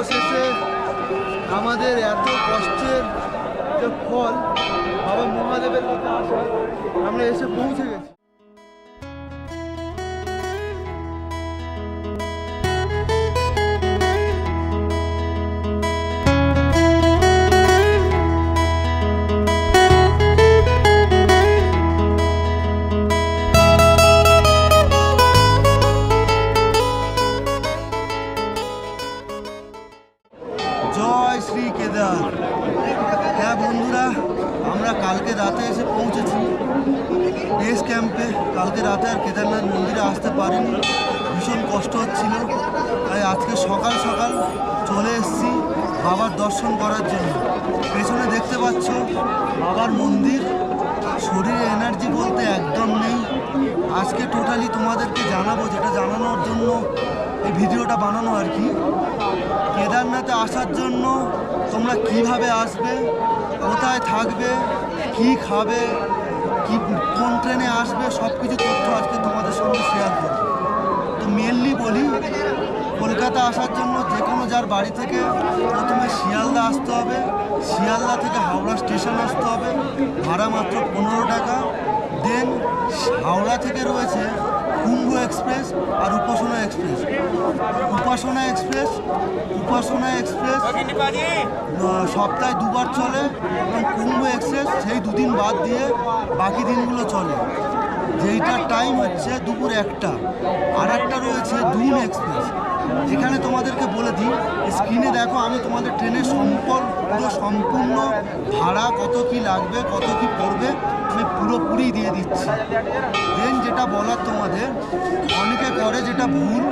অবশেষে আমাদের এত কষ্টের যে ফল বাবা মহাদেবের কথা আসা আমরা এসে পৌঁছে গেছি। আমরা কালকে রাতে এসে পৌঁছেছি। বেস ক্যাম্পে কালকে রাতে আর কেদারনাথ মন্দিরে আসতে পারিনি। ভীষণ কষ্ট হচ্ছিল। তাই আজকে সকাল সকাল চলে এসেছি বাবার দর্শন করার জন্য। পেছনে দেখতে পাচ্ছ, বাবার মন্দির। শরীরে এনার্জি বলতে একদম নেই। আজকে টোটালি তোমাদেরকে জানাব, যেটা জানানোর জন্য এই ভিডিওটা বানানো আর কি। কেদারনাথে আসার জন্য তোমরা কীভাবে আসবে কোথায় থাকবে, কি খাবে, কি, কোন ট্রেনে আসবে সব কিছু তথ্য আজকে তোমাদের সঙ্গে শেয়ার করব। তো মেনলি বলি, কলকাতা আসার জন্য যে কোনো যার বাড়ি থেকে প্রথমে শিয়ালদা আসতে হবে। শিয়ালদা থেকে হাওড়া স্টেশন আসতে হবে। ভাড়া মাত্র পনেরো টাকা। দেন হাওড়া থেকে রয়েছে কুম্ভ এক্সপ্রেস আর Upasana express. Upasana express Upasana express সপ্তাহে দুবার চলে এবং কুম্ভ এক্সপ্রেস সেই দুদিন বাদ দিয়ে বাকি দিনগুলো চলে। যেইটার টাইম হচ্ছে দুপুর একটা। আর একটা রয়েছে দুন এক্সপ্রেস। এখানে তোমাদেরকে বলে দিই স্ক্রিনে দেখো, আমি তোমাদের ট্রেনের সম্পর্ক, পুরো সম্পূর্ণ ভাড়া, কত কি লাগবে, কত কি পড়বে, আমি পুরোপুরি দিয়ে দিচ্ছি। দেন যেটা বলার তোমাদের, অনেকে করে যেটা ভুল,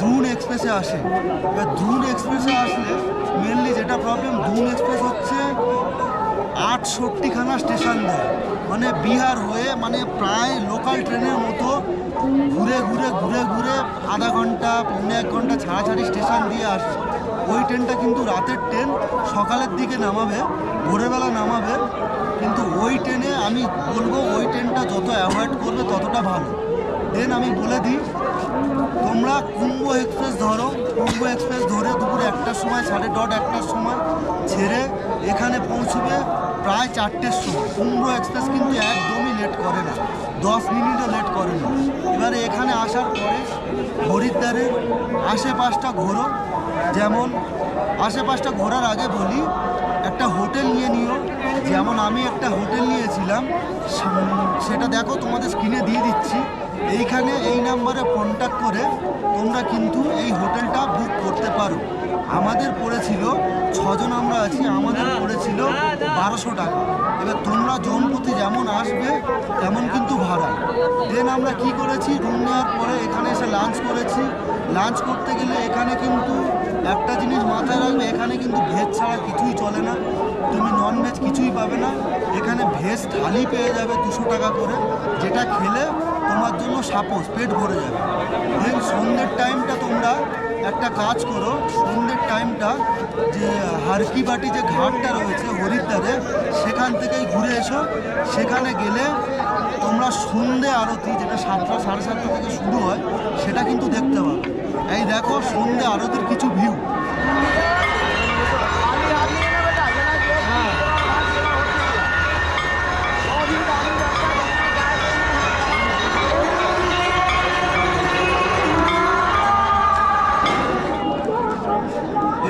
ধুন এক্সপ্রেসে আসে। এবার ধুন এক্সপ্রেসে আসলে মেনলি যেটা প্রবলেম ধুন এক্সপ্রেস হচ্ছে আটষট্টিখানা স্টেশন দেয়। মানে বিহার হয়ে মানে প্রায় লোকাল ট্রেনের মতো ঘুরে ঘুরে ঘুরে ঘুরে আধা ঘণ্টা, পৌনে এক ঘণ্টা ছাড়াছাড়ি স্টেশন দিয়ে আসছে। ওই ট্রেনটা কিন্তু রাতের ট্রেন সকালের দিকে নামাবে, ভোরবেলা নামাবে। কিন্তু ওই ট্রেনে আমি বলব ওই ট্রেনটা যত অ্যাভয়েড করবে ততটা ভালো। দেন আমি বলে দিই, তোমরা কুম্ভ এক্সপ্রেস ধরো, কুম্ভ এক্সপ্রেস ধরে দুপুর একটার সময়, সাড়ে ডট একটার সময় ছেড়ে এখানে পৌঁছবে প্রায় চারটের সময়। কুম্ভ এক্সপ্রেস কিন্তু একদমই লেট করে না, দশ মিনিটও লেট করে না। এবারে এখানে আসার পরে হরিদ্বারের আশেপাশটা ঘোরো। যেমন আশেপাশটা ঘোরার আগে বলি একটা হোটেল নিয়ে নিও। যেমন আমি একটা হোটেল নিয়েছিলাম, সেটা দেখো তোমাদের স্ক্রিনে দিয়ে দিচ্ছি। এইখানে এই নাম্বারে কন্ট্যাক্ট করে তোমরা কিন্তু এই হোটেলটা বুক করতে পারো। আমাদের পড়েছিল, ছজন আমরা আছি, আমাদের পড়েছিল বারোশো টাকা। এবার তোমরা জনপ্রতি যেমন আসবে, তেমন কিন্তু ভাড়া। দেন আমরা কি করেছি? রুম নেওয়ার পরে এখানে এসে লাঞ্চ করেছি। লাঞ্চ করতে গেলে এখানে কিন্তু একটা জিনিস মাথায় রাখবে, এখানে কিন্তু ভেজ ছাড়া কিছুই চলে না। তুমি নন ভেজ কিছুই পাবে না। এখানে ভেজ থালি পেয়ে যাবে দুশো টাকা করে, যেটা খেলে তোমার জন্য সাপোজ পেট ভরে যাবে। দেন সন্ধ্যের টাইমটা তোমরা একটা কাজ করো, সন্ধ্যের টাইমটা যে হারকি বাটি যে ঘাটটা রয়েছে হরিদ্বারে, সেখান থেকেই ঘুরে এসো। সেখানে গেলে তোমরা সন্ধে আরতি, যেটা সাতটা, সাড়ে সাতটা থেকে শুরু হয়, সেটা কিন্তু দেখতে পাবে। এই দেখো সন্ধে আরতির কিছু ভিউ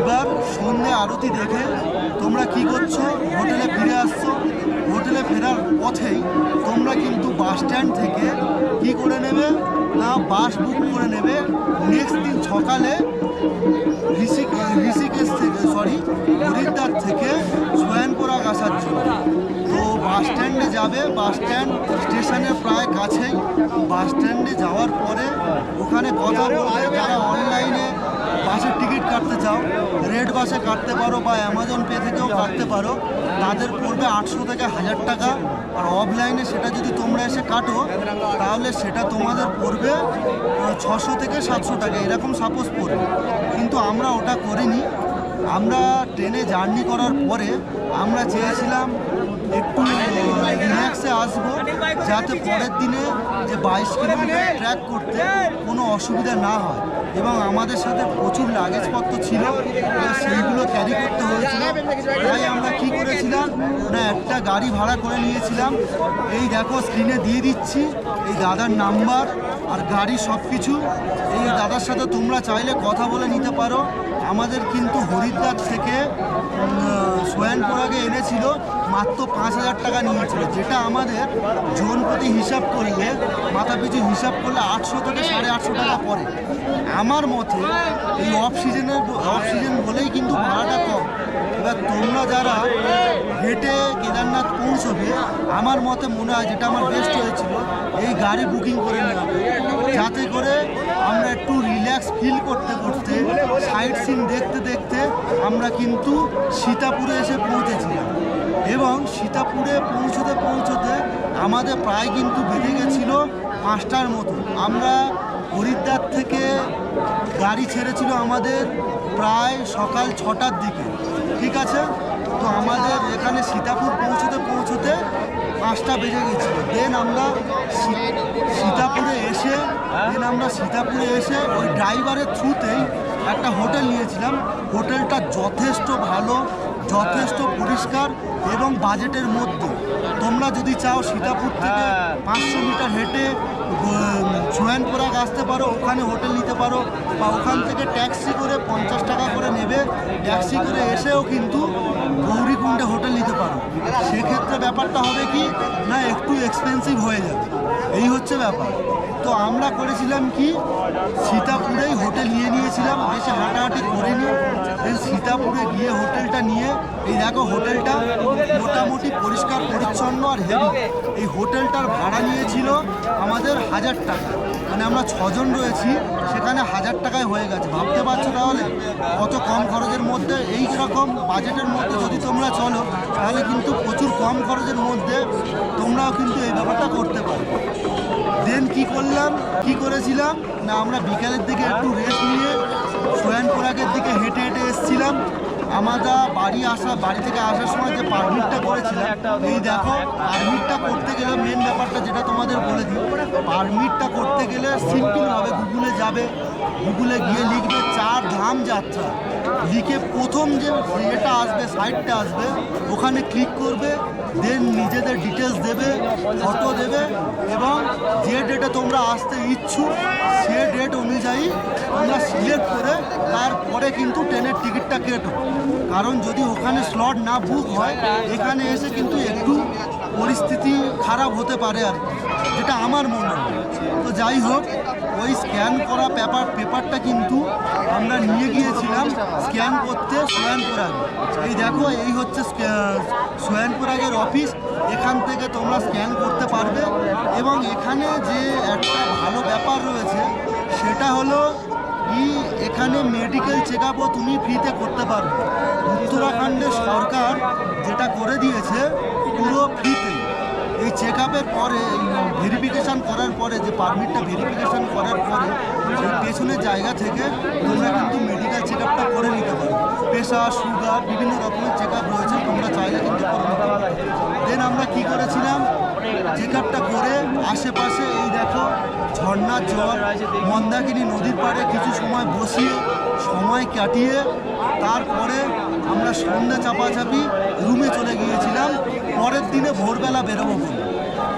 এবার সন্ধে আরতি দেখে তোমরা কি করছ? হোটেলে ফিরে আসছো। হোটেলে ফেরার পথেই তোমরা কিন্তু বাস স্ট্যান্ড থেকে কি করে নেবে? না, বাস বুক করে নেবে। নেক্সট দিন সকালে ঋষিক ঋষিকেশ থেকে সরি হরিদ্বার থেকে সোয়ানপুরা আসার জন্য। তো বাস স্ট্যান্ডে যাবে, বাস স্ট্যান্ড স্টেশনের প্রায় কাছেই। বাস স্ট্যান্ডে যাওয়ার পরে ওখানে কথা বলবে যারা টিকিট কাটতে চাও রেড বাসে কাটতে পারো বা অ্যামাজন পে থেকেও কাটতে পারো, তাদের পড়বে আটশো থেকে হাজার টাকা। আর অফলাইনে সেটা যদি তোমরা এসে কাটো, তাহলে সেটা তোমাদের পড়বে ছশো থেকে সাতশো টাকা, এরকম সাপোজ পড়বে। কিন্তু আমরা ওটা করিনি। আমরা ট্রেনে জার্নি করার পরে আমরা চেয়েছিলাম একটু রিল্যাক্সে আসব, যাতে পরের দিনে যে বাইশ কিলোমিটার ট্র্যাক করতে কোনো অসুবিধা না হয়। এবং আমাদের সাথে প্রচুর লাগেজপত্র ছিল এবং তাই আমরা কি করেছিলাম? না, একটা গাড়ি ভাড়া করে নিয়েছিলাম। এই দেখো স্ক্রিনে দিয়ে দিচ্ছি। এই দাদার নাম্বার আর গাড়ি সব কিছু এই দাদার সাথে তোমরা চাইলে কথা বলে নিতে পারো। আমাদের কিন্তু হরিদ্বার থেকে সোয়ানপুরাগে এনেছিল, মাত্র পাঁচ হাজার টাকা নিয়েছিল। যেটা আমাদের জন প্রতি হিসাব করলে, মাথা পিছু হিসাব করলে আটশো থেকে সাড়ে আটশো টাকা পড়ে। আমার মতে, এই অফ সিজনের অফ সিজন বলেই কিন্তু ভাড়াটা কম। এবার তোমরা যারা হেঁটে কেদারনাথ পৌঁছবে, আমার মতে মনে হয় যেটা আমার বেস্ট হয়েছিল, এই গাড়ি বুকিং করে নেওয়া। যাতে করে আমরা একটু রিল্যাক্স ফিল করতে করতে সাইট সিন দেখতে দেখতে আমরা কিন্তু সীতাপুরে এসে পৌঁছেছিলাম। এবং সীতাপুরে পৌঁছতে পৌঁছতে আমাদের প্রায় কিন্তু বেজে গেছিল পাঁচটার মতো। আমরা হরিদ্বার থেকে গাড়ি ছেড়েছিল আমাদের প্রায় সকাল ছটার দিকে। ঠিক আছে? তো আমাদের এখানে সীতাপুর পৌঁছতে পৌঁছতে পাঁচটা বেজে গেছিল। দেন আমরা সীতাপুরে এসে দেন আমরা সীতাপুরে এসে ওই ড্রাইভারের থ্রুতেই একটা হোটেল নিয়েছিলাম। হোটেলটা যথেষ্ট ভালো যথেষ্ট পরিষ্কার এবং বাজেটের মধ্যে। তোমরা যদি চাও সীতাপুর থেকে পাঁচশো মিটার হেঁটে সোয়ানপুরাগ আসতে পারো ওখানে হোটেল নিতে পারো বা ওখান থেকে ট্যাক্সি করে পঞ্চাশ টাকা করে নেবে। ট্যাক্সি করে এসেও কিন্তু গৌরীকুণ্ডে হোটেল নিতে পারো। সেক্ষেত্রে ব্যাপারটা হবে কি, না, একটু এক্সপেন্সিভ হয়ে যাবে। এই হচ্ছে ব্যাপার। তো আমরা করেছিলাম কি, সীতাপুরেই হোটেল নিয়ে নিয়েছিলাম, বেশি হাঁটাহাঁটি করিনি সীতাপুরে গিয়ে হোটেলটা নিয়ে, এই দেখো হোটেলটা মোটামুটি পরিষ্কার, পরিচ্ছন্ন আর হেভি এই হোটেলটার ভাড়া নিয়েছিল আমাদের হাজার টাকা। মানে আমরা ছজন রয়েছি, সেখানে হাজার টাকায় হয়ে গেছে। ভাবতে পারছ তাহলে? কত কম খরচের মধ্যে এই রকম বাজেটের মধ্যে যদি তোমরা চলো, তাহলে কিন্তু প্রচুর কম খরচের মধ্যে তোমরাও কিন্তু এই ব্যাপারটা করতে পারো দেন কি করলাম? কি করেছিলাম? না, আমরা বিকালের দিকে একটু রেস্ট নিয়ে আমরা বাড়ি আসা, বাড়ি থেকে আসার সময় যে পারমিটটা করেছিলাম, এই দেখো পারমিটটা করতে গেলে মেন ব্যাপারটা যেটা তোমাদের বলে দিই পারমিটটা করতে গেলে সিম্পলভাবে গুগলে যাবে গুগলে গিয়ে লিখবে চার ধাম যাত্রা। লিখে প্রথম যে এটা আসবে সাইটটা আসবে, ওখানে ক্লিক করবে দেন নিজেদের ডিটেলস দেবে ফটো দেবে, এবং যে ডেটে তোমরা আসতে ইচ্ছুক, সে ডেট অনুযায়ী তোমরা সিলেক্ট করে তারপরে কিন্তু ট্রেনের টিকিটটা কেটো কারণ যদি ওখানে স্লট না বুক হয়, এখানে এসে কিন্তু একটু পরিস্থিতি খারাপ হতে পারে আর। যেটা আমার মনে হয় তো যাই হোক, ওই স্ক্যান করা পেপার পেপারটা কিন্তু আমরা নিয়ে গিয়েছিলাম স্ক্যান করতে সোয়ানপুরাগ এই দেখো, এই হচ্ছে সোয়ানপুরাগের অফিস এখান থেকে তোমরা স্ক্যান করতে পারবে এবং এখানে যে একটা ভালো ব্যাপার রয়েছে, সেটা হলো কি এখানে মেডিকেল চেক আপও তুমি ফ্রিতে করতে পারবে। উত্তরাখণ্ডের সরকার যেটা করে দিয়েছে, পুরো ফ্রিতে এই চেক আপের পরে ভেরিফিকেশান করার পরে, যে পারমিটটা ভেরিফিকেশান করার পরে, সেই পেছনের জায়গা থেকে তোমরা কিন্তু মেডিকেল চেক আপটা করে নিতে পারো। প্রেশার সুগার বিভিন্ন রকমের চেক আপ রয়েছে, তোমরা চাইলে কিন্তু করে নিতে দেন আমরা কি করেছিলাম? চেক আপটা করে আশেপাশে এই দেখো ঝর্ণার জল, মন্দাকিনী নদীর পাড়ে কিছু সময় বসিয়ে, সময় কাটিয়ে, তারপরে আমরা সন্ধ্যা চাপাচাপি রুমে চলে গিয়েছিলাম। পরের দিনে ভোরবেলা বেরোবো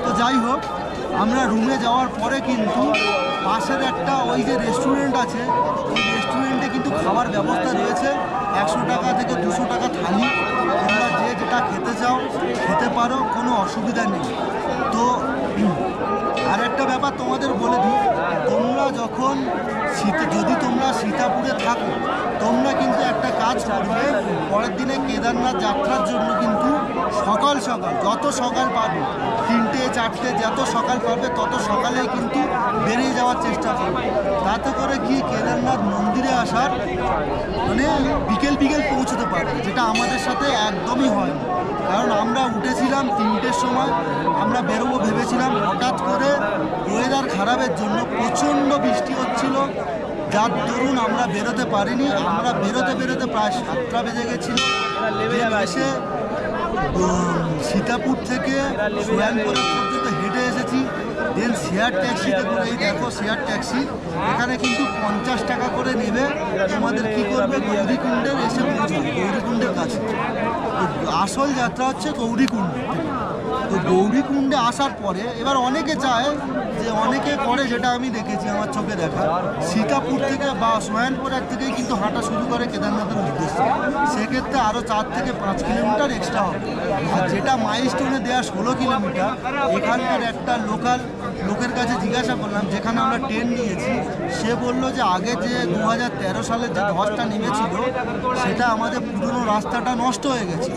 তো যাই হোক, আমরা রুমে যাওয়ার পরে কিন্তু পাশের একটা ওই যে রেস্টুরেন্ট আছে, ওই রেস্টুরেন্টে কিন্তু খাবার ব্যবস্থা রয়েছে। একশো টাকা থেকে দুশো টাকা থালি। তোমরা যে যেটা খেতে চাও, খেতে পারো, কোনো অসুবিধা নেই। তো আর একটা ব্যাপার তোমাদের বলে দিই, তোমরা যখন শীতে যদি তোমরা সীতাপুরে থাকো, তোমরা কিন্তু একটা কাজ করবে, পরের দিনে কেদারনাথ যাত্রার জন্য কিন্তু সকাল সকাল, যত সকাল পাবে, তিনটে, চারটে, যত সকাল পাবে, তত সকালেই কিন্তু বেরিয়ে যাওয়ার চেষ্টা করবে। তাতে করে কি কেদারনাথ মন্দিরে আসার মানে বিকেল বিকেল পারবে যেটা আমাদের সাথে একদমই হয় কারণ আমরা উঠেছিলাম তিনটের সময়, আমরা বেরোবো ভেবেছিলাম, হঠাৎ করে ওয়েদার খারাপের জন্য প্রচণ্ড বৃষ্টি হচ্ছিল। যার দরুন আমরা বেরোতে পারিনি। আমরা বেরোতে বেরোতে প্রায় সাতটা বেজে গেছিল। এসে সীতাপুর থেকে পর্যন্ত হেঁটে এসেছি। দেন শেয়ার ট্যাক্সিতে করে, এই দেখো শেয়ার ট্যাক্সি এখানে কিন্তু পঞ্চাশ টাকা করে নেবে। তোমাদের কি করবে? গৌরীকুণ্ডের এসে কাছে তো আসল যাত্রা হচ্ছে গৌরীকুণ্ড। তো গৌরীকুণ্ডে আসার পরে এবার অনেকে চায় যে অনেকে করে যেটা আমি দেখেছি, আমার চোখে দেখা। সীতাপুর থেকে বা সোয়ানপুরের থেকেই কিন্তু হাঁটা শুরু করে কেদারনাথের উদ্দেশ্যে। সেক্ষেত্রে আরও চার থেকে পাঁচ কিলোমিটার এক্সট্রা হবে। আর যেটা মাইলস্টোনে দেওয়া ষোলো কিলোমিটার এখানকার একটা লোকাল লোকের কাছে জিজ্ঞাসা করলাম, যেখানে আমরা ট্রেন নিয়েছি, সে বলল যে আগে যে দু হাজার তেরো সালে যে ধসটা নেমেছিল, সেটা আমাদের পুরনো রাস্তাটা নষ্ট হয়ে গেছে।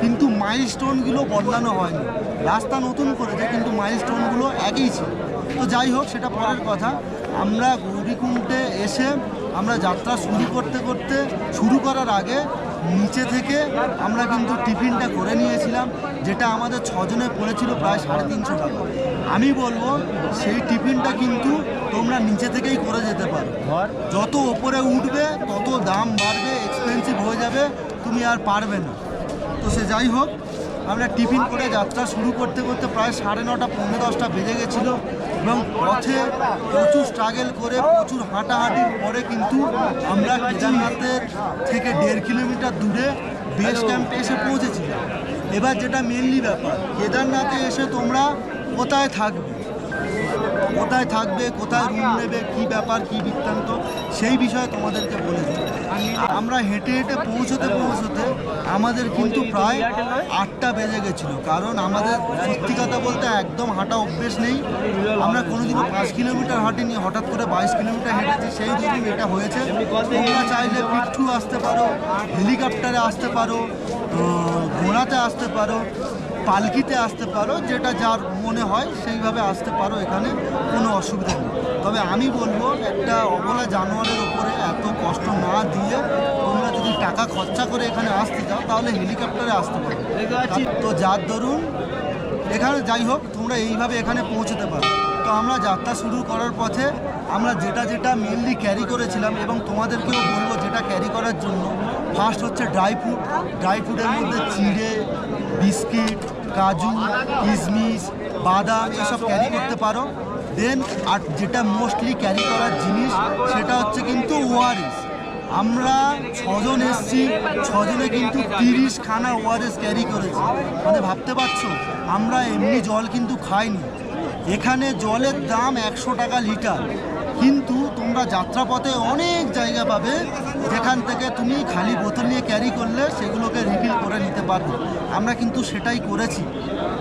কিন্তু মাইলস্টোনগুলো বদলানো হয়নি। রাস্তা নতুন করেছে কিন্তু মাইলস্টোনগুলো একই ছিল। তো যাই হোক সেটা পরের কথা। আমরা গৌরীকুণ্ডে এসে আমরা যাত্রা শুরু করতে করতে শুরু করার আগে নিচে থেকে আমরা কিন্তু টিফিনটা করে নিয়েছিলাম যেটা আমাদের ছজনে পড়েছিল প্রায় সাড়ে তিনশো টাকা। আমি বলব সেই টিফিনটা কিন্তু তোমরা নিচে থেকেই করে যেতে পারো। যত ওপরে উঠবে তত দাম বাড়বে এক্সপেন্সিভ হয়ে যাবে। তুমি আর পারবে না। তো সে যাই হোক আমরা টিফিন করে যাত্রা শুরু করতে করতে প্রায় সাড়ে নটা পৌনে দশটা বেজে গেছিল এবং পথে প্রচুর স্ট্রাগেল করে প্রচুর হাঁটাহাঁটির পরে কিন্তু আমরা কেদারনাথের থেকে দেড় কিলোমিটার দূরে বেস ক্যাম্পে এসে পৌঁছেছিলাম। এবার যেটা মেনলি ব্যাপার কেদারনাথে এসে তোমরা কোথায় থাকবে? কোথায় থাকবে, কোথায় রুম নেবে, কি ব্যাপার, কি বৃত্তান্ত, সেই বিষয়ে তোমাদেরকে বলে আমরা হেঁটে হেঁটে পৌঁছতে পৌঁছতে আমাদের কিন্তু প্রায় আটটা বেজে গেছিল, কারণ আমাদের সত্যি কথা বলতে একদম হাঁটা অভ্যেস নেই। আমরা কোনোদিনও পাঁচ কিলোমিটার হাঁটিনি, হঠাৎ করে বাইশ কিলোমিটার হেঁটেছি, সেই ধরুন এটা হয়েছে। তোমরা চাইলে পিঠু আসতে পারো, হেলিকপ্টারে আসতে পারো ঘোড়াতে আসতে পারো পালকিতে আসতে পারো, যেটা যার মনে হয় সেইভাবে আসতে পারো এখানে, কোনো অসুবিধা নেই। তবে আমি বলব, একটা অবলা জানোয়ারের ওপরে এত কষ্ট না দিয়ে তোমরা যদি টাকা খরচা করে এখানে আসতে চাও তাহলে হেলিকপ্টারে আসতে পারো। তো যার দরুন, এখানে যাই হোক, তোমরা এইভাবে এখানে পৌঁছতে পারো। তো আমরা যাত্রা শুরু করার পথে আমরা যেটা যেটা মেনলি ক্যারি করেছিলাম এবং তোমাদেরকেও বলব যেটা ক্যারি করার জন্য ফার্স্ট হচ্ছে ড্রাই ফ্রুট ড্রাই ফ্রুটের মধ্যে চিড়ে, বিস্কিট, কাজু কিশমিশ বাদাম এসব ক্যারি করতে পারো। দেন আর যেটা মোস্টলি ক্যারি করার জিনিস, সেটা হচ্ছে কিন্তু ওআরএস আমরা ছজন এসছি, ছজনে কিন্তু তিরিশ খানা ওআরএস ক্যারি করেছি। মানে ভাবতে পারছ? আমরা এমনি জল কিন্তু খাইনি। এখানে জলের দাম একশো টাকা লিটার। কিন্তু তোমরা যাত্রাপথে অনেক জায়গা পাবে। যেখান থেকে তুমি খালি বোতল নিয়ে ক্যারি করলে সেগুলোকে রিফিল করে নিতে পারবে। আমরা কিন্তু সেটাই করেছি।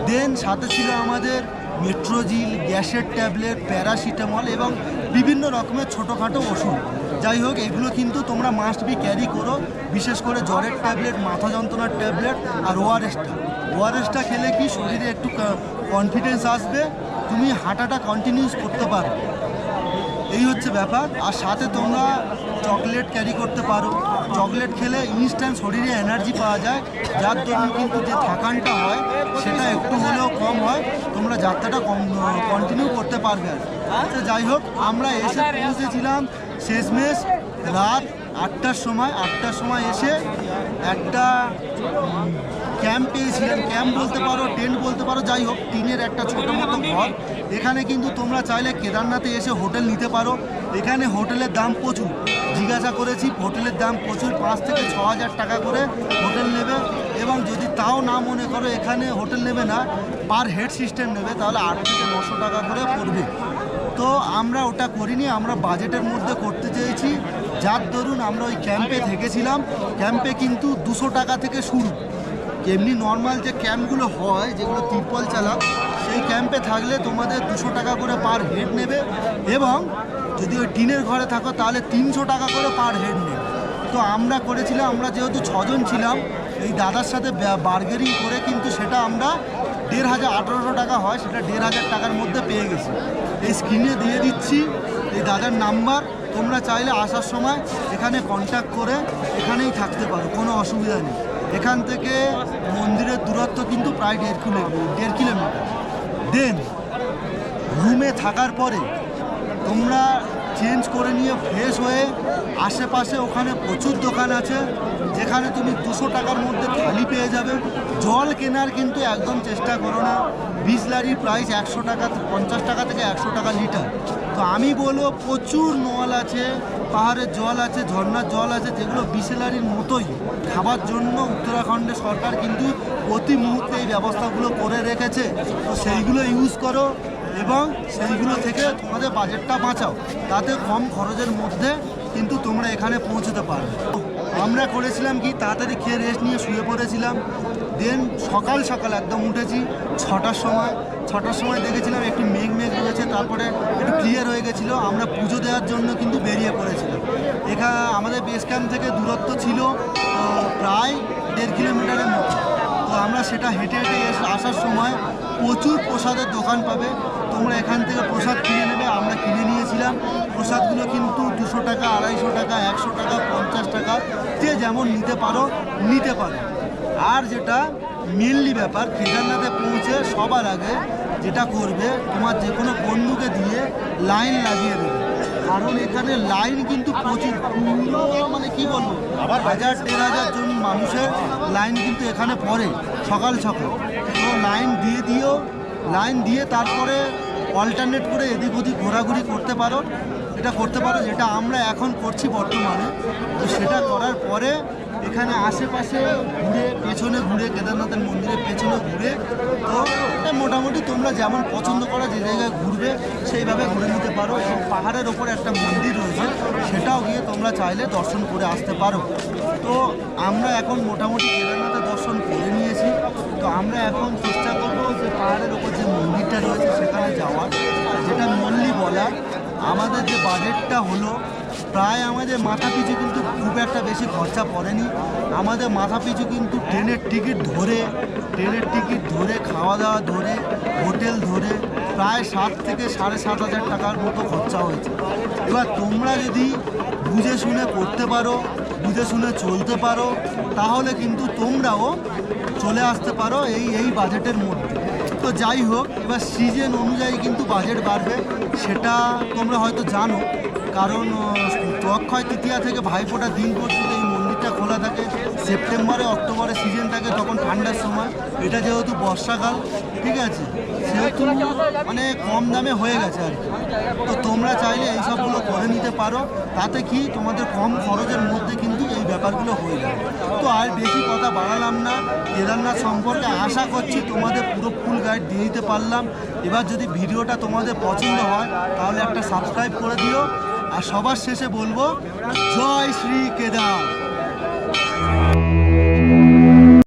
দেন সাথে ছিল আমাদের মেট্রোজিল গ্যাসের ট্যাবলেট, প্যারাসিটামল এবং বিভিন্ন রকমের ছোটোখাটো ওষুধ। যাই হোক, এগুলো কিন্তু তোমরা মাস্ট বি ক্যারি করো। বিশেষ করে জ্বরের ট্যাবলেট, মাথা যন্ত্রণার ট্যাবলেট আর ওআরএসটা ওআরএসটা খেলে কি শরীরে একটু কনফিডেন্স আসবে। তুমি হাঁটাটা কন্টিনিউস করতে পারো। এই হচ্ছে ব্যাপার। আর সাথে তোমরা চকলেট ক্যারি করতে পারো। চকলেট খেলে ইনস্ট্যান্ট শরীরে এনার্জি পাওয়া যায়। যার দরুন কিন্তু যে থাকানটা হয়, সেটা একটু হলেও কম হয়। তোমরা যাত্রাটা কম কন্টিনিউ করতে পারবে আর তো যাই হোক, আমরা এসে পৌঁছেছিলাম শেষমেশ রাত আটটার সময়। আটটার সময় এসে একটা ক্যাম্প পেয়েছিলেন ক্যাম্প বলতে পারো, টেন্ট বলতে পারো, যাই হোক, টিনের একটা ছোটো মতো ঘর। এখানে কিন্তু তোমরা চাইলে কেদারনাথে এসে হোটেল নিতে পারো। এখানে হোটেলের দাম প্রচুর। জিজ্ঞাসা করেছি, হোটেলের দাম প্রচুর, পাঁচ থেকে ছ হাজার টাকা করে হোটেল নেবে। এবং যদি তাও না মনে করো, এখানে হোটেল নেবে না, পার হেড সিস্টেম নেবে, তাহলে আট থেকে নশো টাকা করে পড়বে। তো আমরা ওটা করিনি, আমরা বাজেটের মধ্যে করতে চেয়েছি। যার দরুন আমরা ওই ক্যাম্পে থেকেছিলাম। ক্যাম্পে কিন্তু দুশো টাকা থেকে শুরু। এমনি নর্মাল যে ক্যাম্পগুলো হয়, যেগুলো তিরপল চালা সেই ক্যাম্পে থাকলে তোমাদের দুশো টাকা করে পার হেড নেবে এবং যদি ওই টিনের ঘরে থাকো, তাহলে তিনশো টাকা করে পার হেড নেবে। তো আমরা করেছিলাম, আমরা যেহেতু ছজন ছিলাম, এই দাদার সাথে বার্গেরিং করে কিন্তু সেটা আমরা দেড় হাজার আঠারোশো টাকা হয়, সেটা দেড় হাজার টাকার মধ্যে পেয়ে গেছি। এই স্ক্রিনে দিয়ে দিচ্ছি, এই দাদার নাম্বার তোমরা চাইলে আসার সময় এখানে কন্ট্যাক্ট করে এখানেই থাকতে পারো, কোনো অসুবিধা নেই। এখান থেকে মন্দিরের দূরত্ব কিন্তু প্রায় দেড় কিলো দেড় কিলোমিটার। দেন রুমে থাকার পরে তোমরা চেঞ্জ করে নিয়ে ফ্রেশ হয়ে আশেপাশে ওখানে প্রচুর দোকান আছে, যেখানে তুমি দুশো টাকার মধ্যে থালি পেয়ে যাবে। জল কেনার কিন্তু একদম চেষ্টা করো না। বিসলারির প্রাইস একশো টাকা, পঞ্চাশ টাকা থেকে একশো টাকা লিটার তো আমি বলব প্রচুর নল আছে। পাহাড়ের জল আছে ঝর্নার জল আছে, যেগুলো বিসলারির মতোই। খাবার জন্য উত্তরাখণ্ডের সরকার কিন্তু প্রতি মুহূর্তে এই ব্যবস্থাগুলো করে রেখেছে। তো সেইগুলো ইউজ করো এবং সেইগুলো থেকে তোমাদের বাজেটটা বাঁচাও। তাতে কম খরচের মধ্যে কিন্তু তোমরা এখানে পৌঁছতে পারবে। আমরা করেছিলাম কি, তাড়াতাড়ি খেয়ে রেস্ট নিয়ে শুয়ে পড়েছিলাম। দেন সকাল সকাল একদম উঠেছি, ছটার সময়। ছটার সময় দেখেছিলাম, একটু মেঘ মেঘ রয়েছে তারপরে একটু ক্লিয়ার হয়ে গেছিল। আমরা পুজো দেওয়ার জন্য কিন্তু বেরিয়ে পড়েছিলাম। এখানে আমাদের বেস ক্যাম্প থেকে দূরত্ব ছিল প্রায় দেড় কিলোমিটারের মতো। তো আমরা সেটা হেঁটে হেঁটে আসার সময় প্রচুর প্রসাদের দোকান পাবে। তোমরা এখান থেকে প্রসাদ কিনে নেবে, আমরা কিনে নিয়েছিলাম। প্রসাদগুলো কিন্তু দুশো টাকা, আড়াইশো টাকা, একশো টাকা, পঞ্চাশ টাকা, যে যেমন নিতে পারো নিতে পারো। আর যেটা মেনলি ব্যাপার, কেদারনাথে পৌঁছে সবার আগে যেটা করবে তোমার যে কোনো বন্ধুকে দিয়ে লাইন লাগিয়ে দেবে। কারণ এখানে লাইন কিন্তু প্রচুর। পুরো মানে কি বলব? আবার হাজার দেড় হাজার জন মানুষের লাইন কিন্তু এখানে পড়ে সকাল সকাল। তো লাইন দিয়ে দিও লাইন দিয়ে তারপরে অল্টারনেট করে এদিক ওদিক ঘোরাঘুরি করতে পারো। এটা করতে পারো যেটা আমরা এখন করছি বর্তমানে। তো সেটা করার পরে এখানে আশেপাশে ঘুরে, পেছনে ঘুরে, কেদারনাথের মন্দিরের পেছনে ঘুরে, তো মোটামুটি তোমরা যেমন পছন্দ করো, যে জায়গায় ঘুরবে, সেইভাবে ঘুরে নিতে পারো। এবং পাহাড়ের ওপরে একটা মন্দির রয়েছে, সেটাও গিয়ে তোমরা চাইলে দর্শন করে আসতে পারো। তো আমরা এখন মোটামুটি কেদারনাথে দর্শন করে নিয়েছি। তো আমরা এখন চেষ্টা করব যে পাহাড়ের ওপর যে মন্দিরটা রয়েছে, সেখানে যাওয়ার। যেটা মল্লি বলার, আমাদের যে বাজেটটা হলো প্রায় আমাদের মাথা পিছু কিন্তু খুব একটা বেশি খরচা পড়েনি। আমাদের মাথা পিছু কিন্তু ট্রেনের টিকিট ধরে, ট্রেনের টিকিট ধরে খাওয়া দাওয়া ধরে, হোটেল ধরে প্রায় সাত থেকে সাড়ে সাত হাজার টাকার মতো খরচা হয়েছে। এবার তোমরা যদি বুঝে শুনে করতে পারো, বুঝে শুনে চলতে পারো, তাহলে কিন্তু তোমরাও চলে আসতে পারো এই এই বাজেটের মধ্যে। তো যাই হোক, এবার সিজন অনুযায়ী কিন্তু বাজেট বাড়বে, সেটা তোমরা হয়তো জানো। কারণ অক্ষয় তৃতীয়া থেকে ভাইফোঁটার দিন পর্যন্ত এই মন্দিরটা খোলা থাকে। সেপ্টেম্বরে, অক্টোবরে সিজন থাকে তখন ঠান্ডার সময়। এটা যেহেতু বর্ষাকাল, ঠিক আছে? সেহেতু মানে কম দামে হয়ে গেছে আর তো তোমরা চাইলে এই সবগুলো করে নিতে পারো। তাতে কি তোমাদের কম খরচের মধ্যে কিন্তু এই ব্যাপারগুলো হয়ে যাবে। তো আর বেশি কথা বাড়ালাম না। কেদারনাথ সম্পর্কে আশা করছি তোমাদের পুরো ফুল গাইড দিয়ে দিতে পারলাম। এবার যদি ভিডিওটা তোমাদের পছন্দ হয়, তাহলে একটা সাবস্ক্রাইব করে দিও। আর সবার শেষে বলব জয় শ্রী কেদার।